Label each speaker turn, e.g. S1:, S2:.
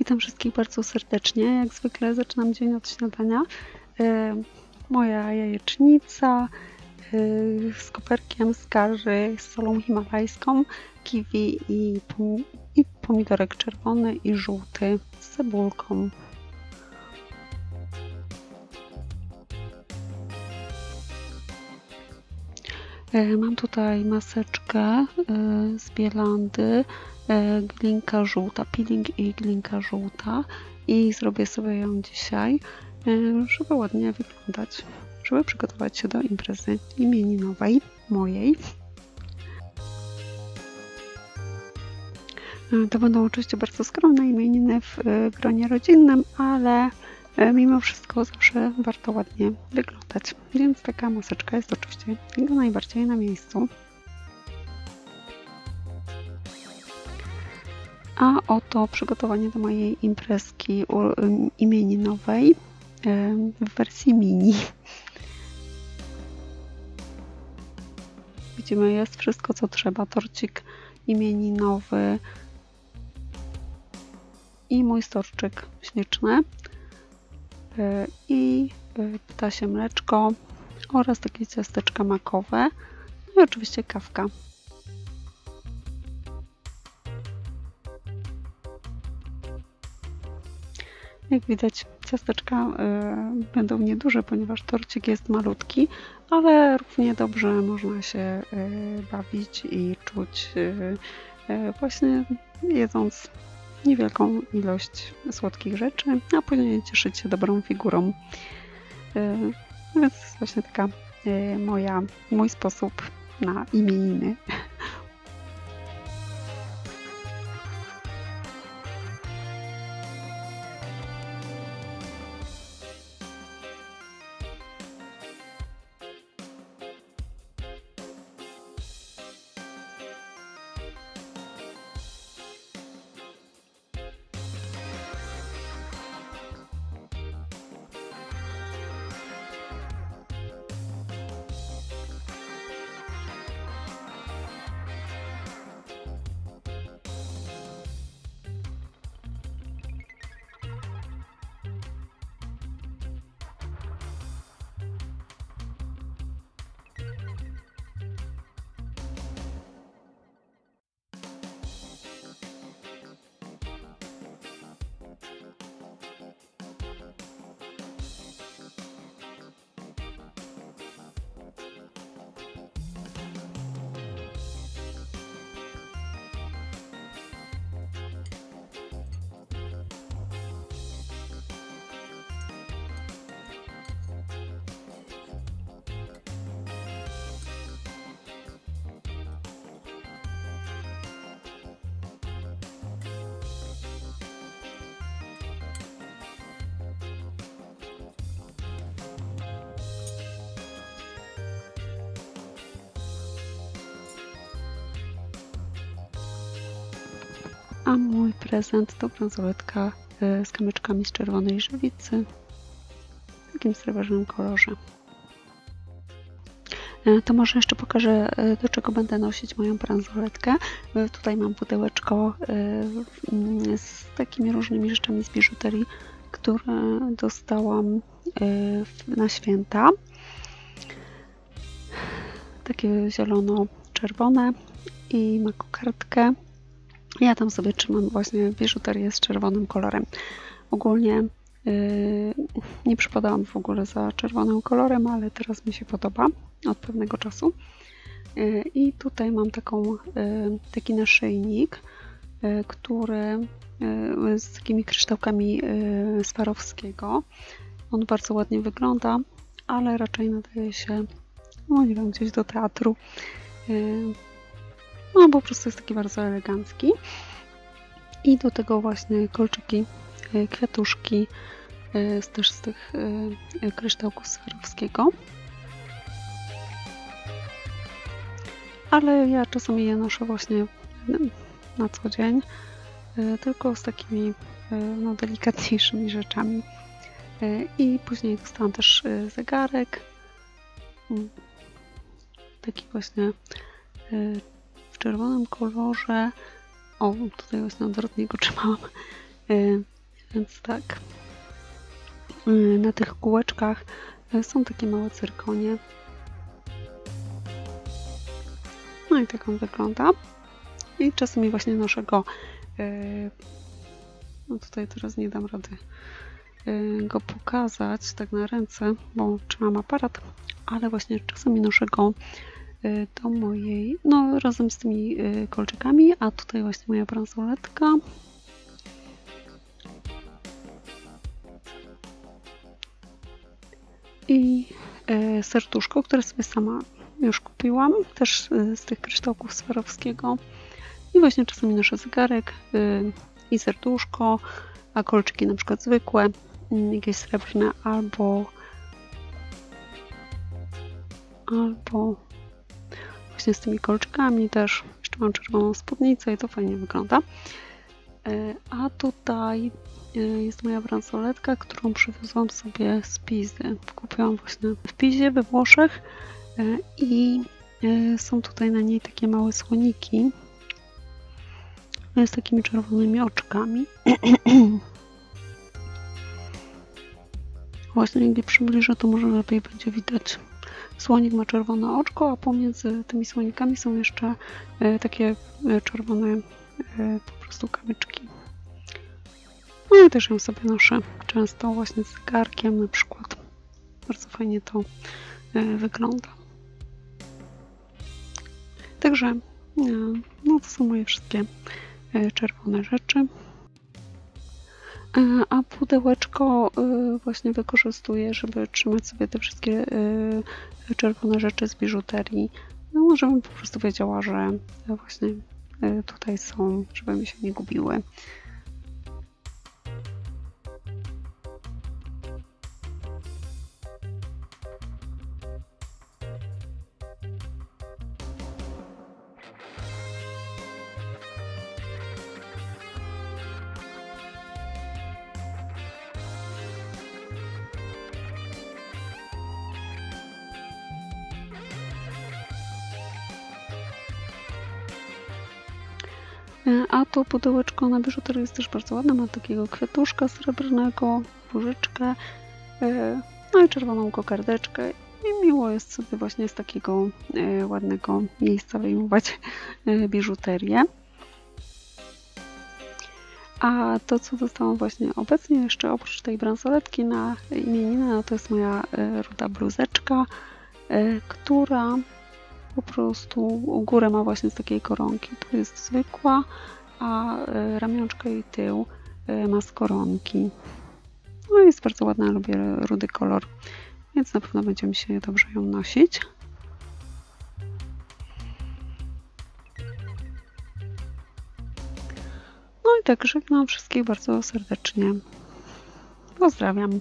S1: Witam wszystkich bardzo serdecznie. Jak zwykle zaczynam dzień od śniadania. E, Moja jajecznica e, z koperkiem z garzy, z solą himalajską, kiwi i pomidorek czerwony i żółty z cebulką. Mam tutaj maseczkę e, z Bielandy, e, glinka żółta, peeling i glinka żółta i zrobię sobie ją dzisiaj, e, żeby ładnie wyglądać, żeby przygotować się do imprezy imieninowej mojej. E, To będą oczywiście bardzo skromne imieniny w e, gronie rodzinnym, ale e, mimo wszystko zawsze warto ładnie wyglądać. Więc taka maseczka jest oczywiście najbardziej na miejscu. A oto przygotowanie do mojej imprezki imieninowej w wersji mini. Widzimy, jest wszystko co trzeba. Torcik imieninowy i mój storczyk śliczny e, i e, ptasie mleczko oraz takie ciasteczka makowe no i oczywiście kawka. Jak widać, ciasteczka y, będą nieduże, ponieważ torcik jest malutki, ale równie dobrze można się y, bawić i czuć y, y, właśnie jedząc niewielką ilość słodkich rzeczy, a później cieszyć się dobrą figurą. Y, no więc właśnie taka y, moja, mój sposób na imieniny. A mój prezent to bransoletka y, z kamyczkami z czerwonej żywicy w takim srebrnym kolorze. E, To może jeszcze pokażę, e, do czego będę nosić moją bransoletkę. E, Tutaj mam pudełeczko e, z takimi różnymi rzeczami z biżuterii, które dostałam e, na święta. Takie zielono-czerwone i ma kokardkę. Ja tam sobie trzymam właśnie biżuterię z czerwonym kolorem. Ogólnie yy, nie przypadałam w ogóle za czerwonym kolorem, ale teraz mi się podoba od pewnego czasu. Yy, I tutaj mam taką, yy, taki naszyjnik, yy, który yy, z takimi kryształkami yy, Swarowskiego. On bardzo ładnie wygląda, ale raczej nadaje się, no nie wiem, gdzieś do teatru. Yy, no, po prostu jest taki bardzo elegancki. I do tego właśnie kolczyki, e, kwiatuszki e, z, też z tych e, kryształków Swarowskiego. Ale ja czasami je noszę właśnie na co dzień, tylko z takimi no, delikatniejszymi rzeczami. I później dostałam też zegarek. Mm, Taki właśnie czerwonym kolorze. O, tutaj właśnie odwrotnie go trzymałam. Y, Więc tak. Y, Na tych kółeczkach y, są takie małe cyrkonie. No i tak on wygląda. I czasami właśnie noszę go. No tutaj teraz nie dam rady go pokazać tak na ręce, bo trzymam aparat, ale właśnie czasami noszę go do mojej, no razem z tymi y, kolczykami, a tutaj właśnie moja bransoletka. I y, serduszko, które sobie sama już kupiłam, też y, z tych kryształków Swarowskiego. I właśnie czasami noszę zegarek y, i serduszko, a kolczyki na przykład zwykłe, mm, jakieś srebrne albo albo właśnie z tymi kolczykami też. Jeszcze mam czerwoną spódnicę i to fajnie wygląda. E, A tutaj e, jest moja bransoletka, którą przywiozłam sobie z Pizy. Kupiłam właśnie w Pizie we Włoszech e, i są tutaj na niej takie małe słoniki z takimi czerwonymi oczkami. Właśnie jak je przybliżę, to może lepiej będzie widać. Słonik ma czerwone oczko, a pomiędzy tymi słonikami są jeszcze e, takie e, czerwone e, po prostu kamyczki. No i też ją sobie noszę często właśnie z zegarkiem na przykład. Bardzo fajnie to wygląda. Także no to są moje wszystkie czerwone rzeczy. E, A pudełeczko e, właśnie wykorzystuję, żeby trzymać sobie te wszystkie e, czerwone rzeczy z biżuterii. No, żebym po prostu wiedziała, że właśnie tutaj są, żeby mi się nie gubiły. A to pudełeczko na biżuterię jest też bardzo ładne. Ma takiego kwiatuszka srebrnego, różyczkę, e, no i czerwoną kokardeczkę. I miło jest sobie właśnie z takiego e, ładnego miejsca wyjmować e, biżuterię. A to, co dostałam właśnie obecnie, jeszcze oprócz tej bransoletki na imieniny, no to jest moja e, ruda bluzeczka, e, która po prostu górę ma właśnie z takiej koronki. Tu jest zwykła, a e, ramionczka i tył e, ma z koronki. No jest bardzo ładna, lubię rudy kolor, więc na pewno będzie mi się dobrze ją nosić. No i tak żegnam wszystkich bardzo serdecznie. Pozdrawiam.